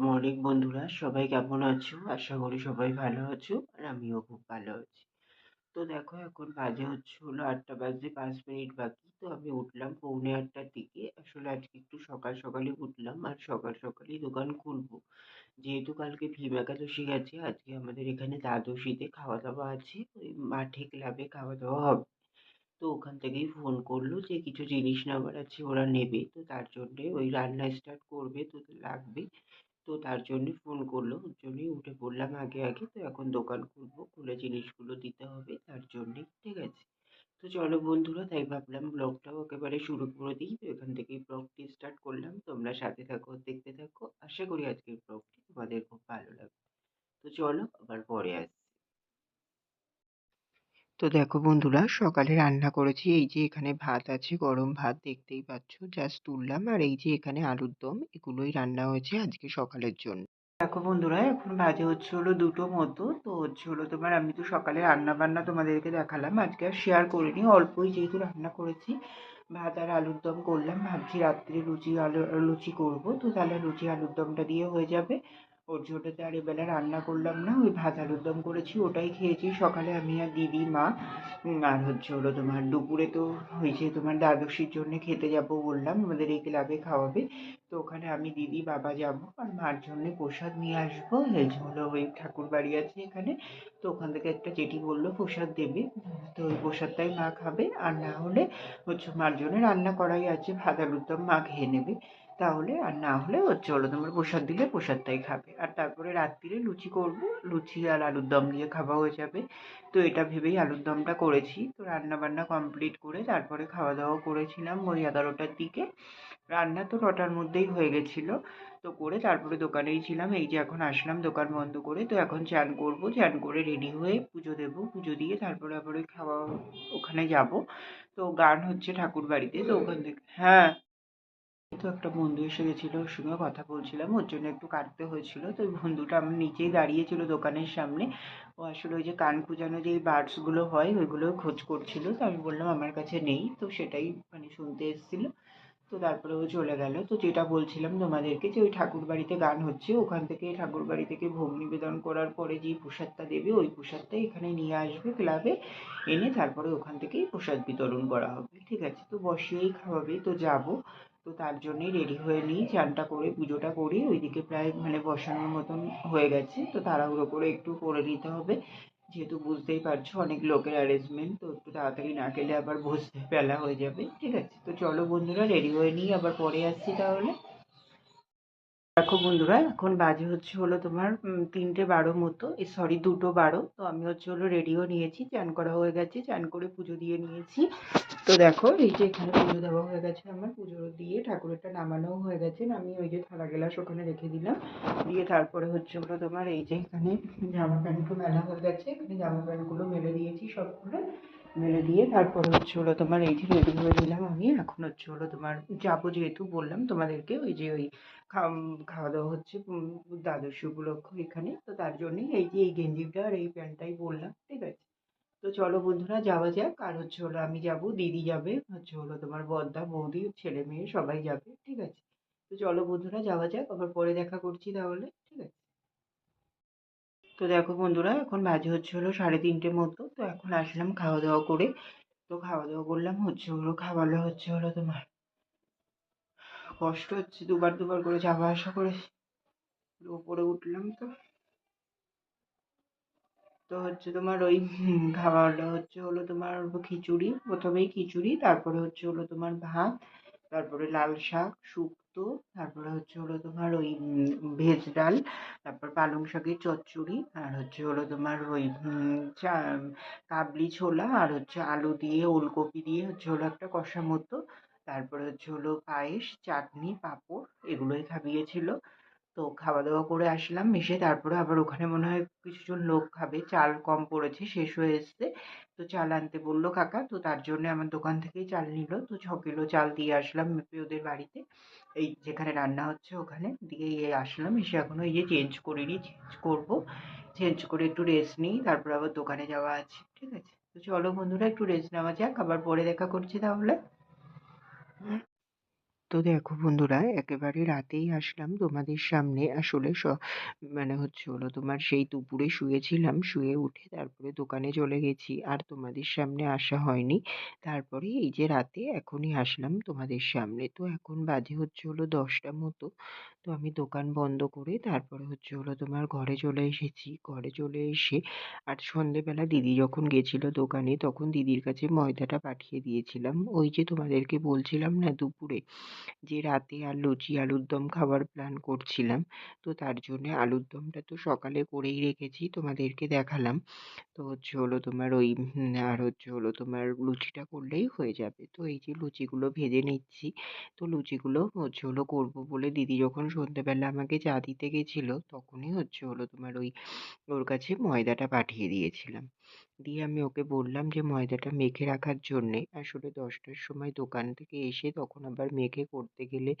Morning বন্ধুরা, সবাই কেমন আছো? আশা করি সবাই ভালো আছো আর আমিও খুব ভালো আছি। তো দেখো, এখন বাজে হচ্ছে হলো আটটা বাজে পাঁচ মিনিট বাকি। তো আমি উঠলাম পৌনে আটটার দিকে। আসলে আজকে একটু সকাল সকালই উঠলাম আর সকাল সকালই দোকান খুলবো। যেহেতু কালকে ভীম একাদশী গেছে, আজকে আমাদের এখানে দ্বাদশীতে খাওয়া দাওয়া আছে। ওই মাঠে ক্লাবে খাওয়া দাওয়া হবে। তো ওখান থেকেই ফোন করল যে কিছু জিনিস নেওয়ার আছে ওরা নেবে। তো তার জন্যে ওই রান্না স্টার্ট করবে, তো লাগবে। তো তার জন্যে ফোন করল। ওর জন্যই উঠে পড়লাম আগে আগে। তো এখন দোকান খুলবো, খুলে জিনিসগুলো দিতে হবে, তার জন্যেই ঠিক আছে তো চলো বন্ধুরা, তাই ভাবলাম ব্লগটাও একেবারে শুরু করে দিই। তো এখান থেকেই ব্লগটি স্টার্ট করলাম। তোমরা সাথে থাকো, দেখতে থাকো। আশা করি আজকের ব্লগটি তোমাদের খুব ভালো লাগবে। তো চলো আবার পরে আসি। তো দেখো বন্ধুরা, সকালে রান্না করেছি। এই যে এখানে ভাত আছে, গরম ভাত দেখতেই পাচ্ছ। জাস্ট তুললাম আর এই যে এখানে আলুর দম, এগুলোই রান্না হয়েছে আজকে সকালের জন্য। দেখো বন্ধুরা, এখন বাজে হচ্ছে হলো দুটো মতো। তো হচ্ছে হলো তোমার, আমি তো সকালে রান্না বান্না তোমাদেরকে দেখালাম। আজকে আর শেয়ার করিনি, অল্পই যেহেতু রান্না করেছি। ভাত আর আলুর দম করলাম। ভাবছি রাত্রে লুচি আলু, লুচি করব। তো তাহলে লুচি আলুর দমটা দিয়ে হয়ে যাবে। ওর জন্যতে আর এবেলা রান্না করলাম না, ওই ভাত আলুর দম করেছি, ওটাই খেয়েছি। সকালে আমি আর দিদি, মা আর হচ্ছে হলো তোমার দুপুরে তো হয়েছে তোমার দ্বাদশীর জন্য খেতে যাব বললাম, আমাদের এই ক্লাবে খাওয়াবে। তো ওখানে আমি দিদি, বাবা যাব, আর মার জন্য প্রসাদ নিয়ে আসব। এই হলো ওই ঠাকুর বাড়ি আছে এখানে, তো ওখান থেকে একটা জেঠি বলল প্রসাদ দেবে। তো ওই প্রসাদটাই মা খাবে, আর না হলে হচ্ছে মার জন্য রান্না করাই আছে, ভাত আলুর দম মা খেয়ে নেবে। তাহলে আর না হলে হচ্ছে হলো তোমার প্রসাদ দিলে প্রসাদটাই খাবে। আর তারপরে রাত্রিরে লুচি করব। লুচি আর আলুর দম দিয়ে খাওয়া হয়ে যাবে। তো এটা ভেবেই আলুর দমটা করেছি। তো রান্না বান্না কমপ্লিট করে তারপরে খাওয়া দাওয়া করেছিলাম ওই এগারোটার দিকে। রান্না তো নটার মধ্যেই হয়ে গেছিল। তো করে তারপরে দোকানেই ছিলাম। এই যে এখন আসলাম দোকান বন্ধ করে। তো এখন চান করব। চান করে রেডি হয়ে পুজো দেব। পুজো দিয়ে তারপরে আবার ওই খাওয়া, ওখানে যাব। তো গান হচ্ছে ঠাকুর বাড়িতে তো ওখান থেকে হ্যাঁ। তো একটা বন্ধু এসে গেছিল ওর সঙ্গে কথা বলছিলাম, ওর জন্য একটু কাটতে হয়েছিল, তো ওই বন্ধুটা আমার নিচেই দাঁড়িয়েছিল দোকানের সামনে। ও আসলে ওই যে কান খুঁজানো যে বার্ডসগুলো হয়, ওইগুলো খোঁজ করছিল, তো আমি বললাম আমার কাছে নেই, তো সেটাই মানে শুনতে এসেছিল। তো তারপরে ও চলে গেল, তো যেটা বলছিলাম তোমাদেরকে যে ওই ঠাকুর বাড়িতে গান হচ্ছে, ওখান থেকে ঠাকুর বাড়ি থেকে ভোগ নিবেদন করার পরে যেই প্রসাদটা দেবে, ওই প্রসাদটা এখানে নিয়ে আসবে ক্লাবে এনে তারপরে ওখান থেকেই প্রসাদ বিতরণ করা হবে, ঠিক আছে? তো বসিয়েই খাওয়াবে, তো যাব। তো তার জন্যই রেডি হয়ে নিই, চানটা করে, পুজোটা করি, ওইদিকে প্রায় মানে বসানোর মতন হয়ে গেছে। তো তাড়াহুড়ো করে একটু করে নিতে হবে। যেহেতু বুঝতেই পারছ অনেক লোকের অ্যারেঞ্জমেন্ট তো একটু তাড়াতাড়ি না গেলে আবার বসতে বেলা হয়ে যাবে। ঠিক আছে? তো চলো বন্ধুরা রেডি হয়ে নিই, আবার পরে আসছি তাহলে। দেখো বন্ধুরা, এখন বাজে হচ্ছে হলো তোমার তিনটে বারো মতো এই সরি দুটো বারো, তো আমি হচ্ছে হলো রেডিও নিয়েছি, চান করা হয়ে গেছে, চান করে পুজো দিয়ে নিয়েছি। তো দেখো, এই যে এখানে পুজো দেওয়া হয়ে গেছে আমার পুজো দিয়ে ঠাকুরেরটা নামানোও হয়ে গেছে, আমি ওই যে থালা গেলাস ওখানে রেখে দিলাম, দিয়ে তারপরে হচ্ছে হলো তোমার এই যে এখানে জামা প্যান্টগুলো মেলা হয়ে গেছে, এখানে জামা প্যান্টগুলো মেলে দিয়েছি সবগুলো মেলে দিয়ে তারপরে হচ্ছে হলো তোমার এই যে রেডি হয়ে নিলাম আমি। এখন হচ্ছে হলো তোমার যাব যেহেতু বললাম তোমাদেরকে ওই যে ওই খাওয়া দাওয়া হচ্ছে দ্বাদশী উপলক্ষ এখানে। তো তার জন্যই এই যে এই গেঞ্জিটা আর এই প্যান্টটাই বললাম, ঠিক আছে? তো চলো বন্ধুরা যাওয়া যাক। আর হচ্ছে হলো আমি যাব, দিদি যাবে, হচ্ছে হলো তোমার বদ্দা, বৌদি, ছেলে মেয়ে সবাই যাবে, ঠিক আছে? তো চলো বন্ধুরা যাওয়া যাক, আবার পরে দেখা করছি তাহলে, ঠিক আছে? তো দেখো বন্ধুরা, এখন বাজে হচ্ছে হলো সাড়ে তিনটে মতো, তো এখন আসলাম খাওয়া দাওয়া করে। তো খাওয়া দাওয়া করলাম, হচ্ছে হলো খাওয়ালে হচ্ছে হলো তোমার কষ্ট হচ্ছে, দুবার দুবার করে যাওয়া আসা করে ওপরে উঠলাম তো। তো হচ্ছে তোমার ওই খাওয়াটা হচ্ছে হলো তোমার খিচুড়ি, প্রথমেই খিচুড়ি, তারপরে হচ্ছে হলো তোমার ভাত, তারপরে লাল শাক, শুক্তো তারপরে হচ্ছে হলো তোমার ওই ভেজ ডাল, তারপর পালং শাকের চচ্চড়ি, আর হচ্ছে হলো তোমার ওই চা, কাবলি ছোলা, আর হচ্ছে আলু দিয়ে, ওলকপি দিয়ে হচ্ছে হলো একটা কষা মতো তারপরে হচ্ছে হলো পায়েস, চাটনি, পাঁপড়, এগুলোই খাইয়েছিল তো খাওয়া দাওয়া করে আসলাম। এসে তারপরে আবার ওখানে মনে হয় কিছুজন লোক খাবে। চাল কম পড়েছে, শেষ হয়ে এসছে। তো চাল আনতে বলল কাকা। তো তার জন্য আমার দোকান থেকেই চাল নিল। তো ছ কিলো চাল দিয়ে আসলাম ওদের বাড়িতে। এই যেখানে রান্না হচ্ছে ওখানে। দিয়ে আসলাম। এসে এখনও এই যে চেঞ্জ করিনি চেঞ্জ করব। চেঞ্জ করে একটু রেস্ট নিই। তারপর আবার দোকানে যাওয়া আছে। ঠিক আছে? তো চলো বন্ধুরা একটু রেস্ট নেওয়া যাক। আবার পরে দেখা করছি তাহলে। তো দেখো বন্ধুরা, একেবারে রাতেই আসলাম তোমাদের সামনে। আসলে মানে হচ্ছে হলো তোমার সেই দুপুরে শুয়েছিলাম। শুয়ে উঠে তারপরে দোকানে চলে গেছি। আর তোমাদের সামনে আসা হয়নি। তারপরে এই যে রাতে এখনই আসলাম তোমাদের সামনে। তো এখন বাজে হচ্ছে হলো ১০টা মতো। তো আমি দোকান বন্ধ করে তারপরে হচ্ছে হলো তোমার ঘরে চলে এসেছি। ঘরে চলে এসে, আর সন্ধেবেলা দিদি যখন গেছিল দোকানে, তখন দিদির কাছে ময়দাটা পাঠিয়ে দিয়েছিলাম। ওই যে তোমাদেরকে বলছিলাম না দুপুরে যে রাতে আর লুচি, আলুর দম খাওয়ার প্ল্যান করছিলাম। তো তার জন্যে আলুর দমটা তো সকালে করেই রেখেছি, তোমাদেরকে দেখালাম। তো হচ্ছে হলো তোমার ওই আর হচ্ছে হলো তোমার লুচিটা করলেই হয়ে যাবে। তো এই যে লুচিগুলো ভেজে নিচ্ছি। তো লুচিগুলো হচ্ছে হলো করব বলে দিদি যখন সন্ধ্যেবেলা আমাকে চা দিতে গেছিল, তখনই হচ্ছে হলো তোমার ওই, ওর কাছে ময়দাটা পাঠিয়ে দিয়েছিলাম। দিয়ে আমি ওকে বললাম যে ময়দাটা মেখে রাখার জন্যে। আসলে ১০টার সময় দোকান থেকে এসে তখন আবার মেখে করতে গেলে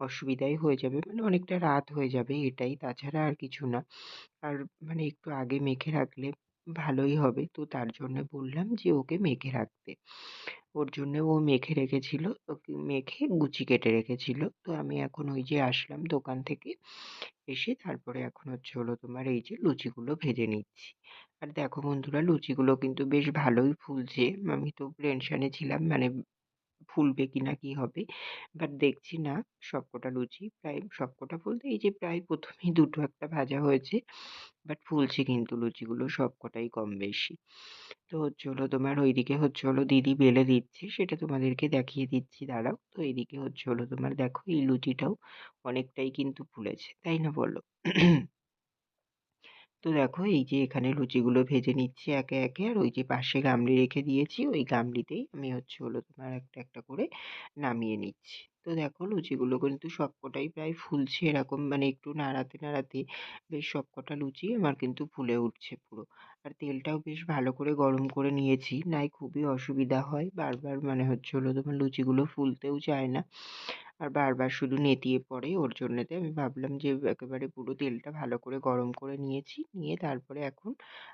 অসুবিধাই হয়ে যাবে। মানে অনেকটা রাত হয়ে যাবে এটাই, তাছাড়া আর কিছু না। আর মানে একটু আগে মেখে রাখলে ভালোই হবে। তো তার জন্য বললাম যে, ওকে মেখে রাখতে। ওর জন্য ও মেখে রেখেছিল। ওকে মেখে গুচি কেটে রেখেছিল। তো আমি এখন ওই যে আসলাম দোকান থেকে। এসে তারপরে এখন হচ্ছে হলো তোমার এই যে লুচিগুলো ভেজে নিচ্ছি। আর দেখো বন্ধুরা, লুচিগুলো কিন্তু বেশ ভালোই ফুলছে। আমি তো টেনশানে ছিলাম মানে ফুলবে কিনা কি হবে। বাট দেখছি না, সবকটা লুচি, প্রায় সবকটা বলতে এই যে প্রায় ১ম এই দুটো একটা ভাজা হয়েছে। বাট ফুলছে কিন্তু লুচিগুলো সবকটাই কম বেশি। তো হচ্ছে হলো তোমার ওইদিকে হচ্ছে হলো দিদি বেলে দিচ্ছে, সেটা তোমাদেরকে দেখিয়ে দিচ্ছি, দাঁড়াও। তো এদিকে হচ্ছে হলো তোমার দেখো এই লুচিটাও অনেকটাই কিন্তু ফুলেছে। তাই না বলো? তো দেখো এই যে এখানে লুচিগুলো ভেজে নিচ্ছি একে, একে। আর ওই যে পাশে গামলি রেখে দিয়েছি ওই গামলিতেই আমি হচ্ছে হলো তোমার একটা, একটা করে নামিয়ে নিচ্ছি। তো দেখো লুচিগুলো কিন্তু সবকটাই প্রায় ফুলছে এরকম মানে একটু নাড়াতে, নাড়াতে বেশ সবকটা লুচি আমার কিন্তু ফুলে উঠছে পুরো। আর তেলটাও বেশ ভালো করে গরম করে নিয়েছি, নাই খুবই অসুবিধা হয়। বারবার মানে হচ্ছে হলো তোমার লুচিগুলো ফুলতেও চায় না। আর বারবার শুধু নেতিয়ে পড়ে, ওর জন্যতে আমি ভাবলাম যে, একেবারে পুরো তেলটা ভালো করে গরম করে নিয়েছি, নিয়ে তারপরে এখন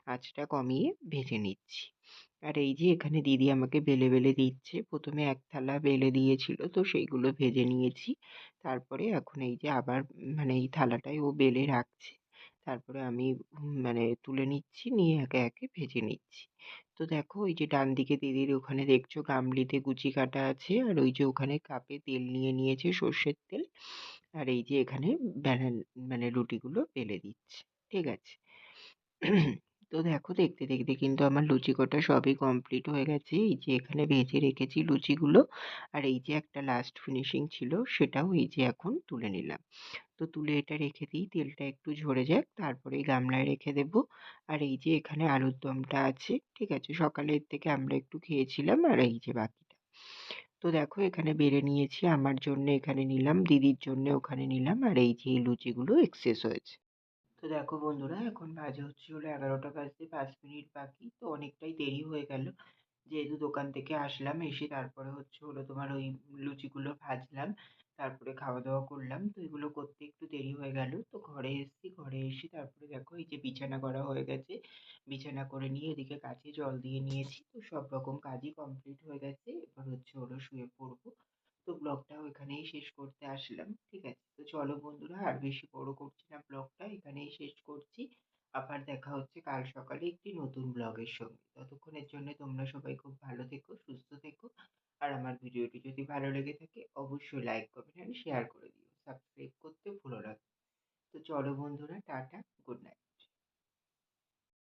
আঁচটা কমিয়ে ভেজে নিচ্ছি। আর এই যে, এখানে দিদি আমাকে বেলে বেলে দিচ্ছে। প্রথমে এক থালা বেলে দিয়েছিল, তো সেইগুলো ভেজে নিয়েছি। তারপরে এখন এই যে, আবার মানে এই থালাটায় ও বেলে রাখছে। তারপরে আমি মানে তুলে নিচ্ছি, নিয়ে একে একে ভেজে নিচ্ছি। তো দেখো, ওই যে ডান দিকে দিদির ওখানে দেখছ গামলিতে কুচি কাটা আছে, আর ওই যে ওখানে কাপে তেল নিয়ে নিয়েছে সর্ষের তেল। আর এই যে এখানে ব্যানান মানে রুটিগুলো বেলে দিচ্ছে। ঠিক আছে? তো দেখো দেখতে দেখতে কিন্তু আমার লুচি কটা সবই কমপ্লিট হয়ে গেছে। এই যে এখানে ভেজে রেখেছি লুচিগুলো। আর এই যে একটা লাস্ট ফিনিশিং ছিল সেটাও এই যে এখন তুলে নিলাম। তো তুলে এটা রেখে দিই, তেলটা একটু ঝরে যাক, তারপরে গামলায় রেখে দেবো। আর এই যে এখানে আলুর দমটা আছে, ঠিক আছে? সকালের থেকে আমরা একটু খেয়েছিলাম আর এই যে বাকিটা। তো দেখো এখানে বেড়ে নিয়েছি, আমার জন্য এখানে নিলাম, দিদির জন্য ওখানে নিলাম। আর এই যে লুচিগুলো এক্সেস হয়েছে। তো দেখো বন্ধুরা, এখন বাজে হচ্ছে হলো এগারোটা বাজতে পাঁচ মিনিট বাকি, তো অনেকটাই দেরি হয়ে গেল। যেহেতু দোকান থেকে আসলাম, এসে তারপরে হচ্ছে হলো তোমার ওই লুচিগুলো ভাজলাম, তারপরে খাওয়া দাওয়া করলাম, তো এগুলো করতে একটু দেরি হয়ে গেল। তো ঘরে এসেছি, ঘরে এসে তারপরে দেখো এই যে বিছানা করা হয়ে গেছে, বিছানা করে নিয়ে এদিকে কাছে জল দিয়ে নিয়েছি, তো সব রকম কাজই কমপ্লিট হয়ে গেছে, এবার হচ্ছে হলো শুয়ে পড়ব। তো ব্লগটাও এখানেই শেষ করতে আসলাম। ঠিক আছে? তো চলো বন্ধুরা, আর বেশি বড় করছি না ব্লগটা, এখানেই শেষ করছি। আবার দেখা হচ্ছে কাল সকালে একটি নতুন ব্লগের সঙ্গে। ততক্ষণের জন্য তোমরা সবাই খুব ভালো থেকো, সুস্থ থেকো। আর আমার ভিডিওটি যদি ভালো লেগে থাকে, অবশ্যই লাইক কমেন্ট অ্যান্ড শেয়ার করে দিও। সাবস্ক্রাইব করতে ভুলো না। তো চলো বন্ধুরা, টাটা